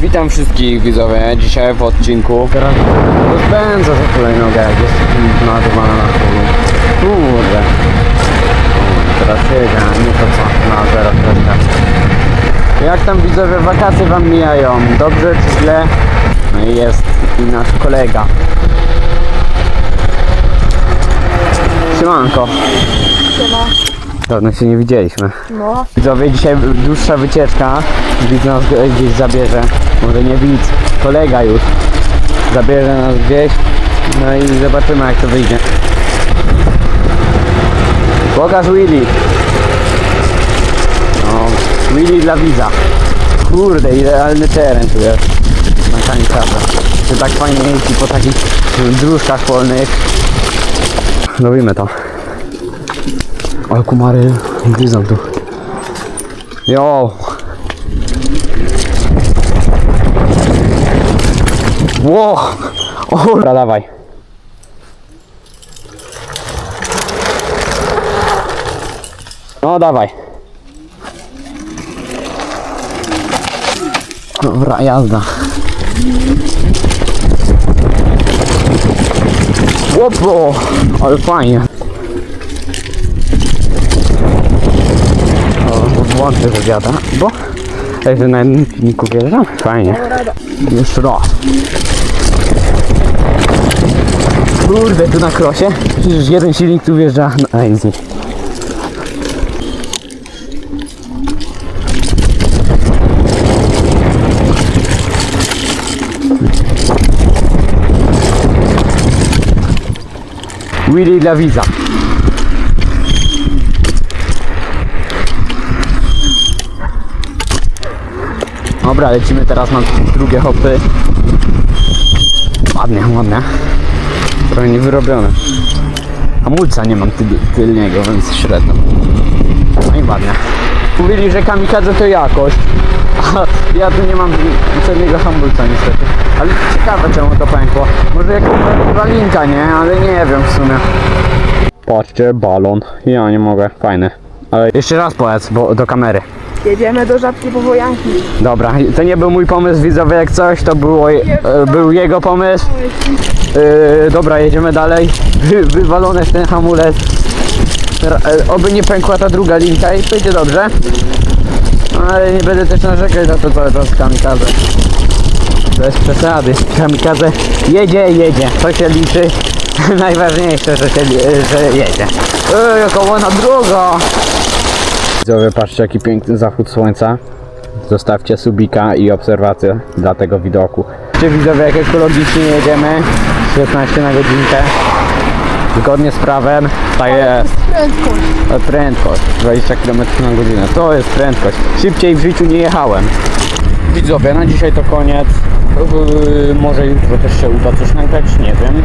Witam wszystkich widzowie, dzisiaj w odcinku. Teraz rozpędzę za hulajnogę, jak jest naładowana na hulu Kurde. Teraz jedzie, a nie to co na zero Jak tam widzowie wakacje wam mijają? Dobrze czy źle? No i jest i nasz kolega. Siemanko Dawno się nie widzieliśmy No, Widzowie, dzisiaj dłuższa wycieczka. Widz nas gdzieś zabierze. Może nie widz, kolega już. Zabierze nas gdzieś. No i zobaczymy jak to wyjdzie. Pokaż Willy. No, Willy dla widza. Kurde, idealny teren tu jest. Na kamikadze. Czy tak fajnie jeździ po takich dróżkach polnych. Robimy to. Ale kumary gryzą tu. Jo. Ło! O, dobra, dawaj. No, dawaj. Dobra, jazda. Łopo! Ale fajnie. O, włączę wywiada, bo jak na jednym filmiku wjeżdżam, fajnie. Jeszcze raz. Kurde, tu na krosie, przecież jeden silnik tu wjeżdża na easy. Willy dla widza. Dobra, lecimy teraz na drugie hopy. Ładnie, ładnie. Trochę nie wyrobione. Hamulca nie mam tyl, tylniego, więc średnio. No i ładnie. Mówili, że kamikadze to jakość. A ja tu nie mam przedniego hamulca niestety. Ale ciekawe czemu to pękło. Może jakaś walinka, nie? Ale nie wiem w sumie. Patrzcie, balon. Ja nie mogę, fajny. Ale jeszcze raz powiedz, bo do kamery. Jedziemy do Żabki po wojanki. Dobra, to nie był mój pomysł, widzowie, jak coś, to było, e, był jego pomysł. E, dobra, jedziemy dalej. Wy, wywalone w ten hamulec. E, Oby nie pękła ta druga linka i będzie dobrze. Ale nie będę też narzekać na to cały czas kamikadze. Bez przesady. Kamikadze jedzie, jedzie. To się liczy. Najważniejsze, że, się, że jedzie. Ej, jaka ładna droga! Widzowie, patrzcie jaki piękny zachód słońca. Zostawcie subika i obserwację dla tego widoku. Czy widzowie jak ekologicznie jedziemy? 16 na godzinkę. Zgodnie z prawem jest Prędkość. E, Prędkość. 20 km na godzinę. To jest prędkość. Szybciej w życiu nie jechałem. Widzowie, na dzisiaj to koniec. Yy, Może jutro też się uda coś nagrać, nie wiem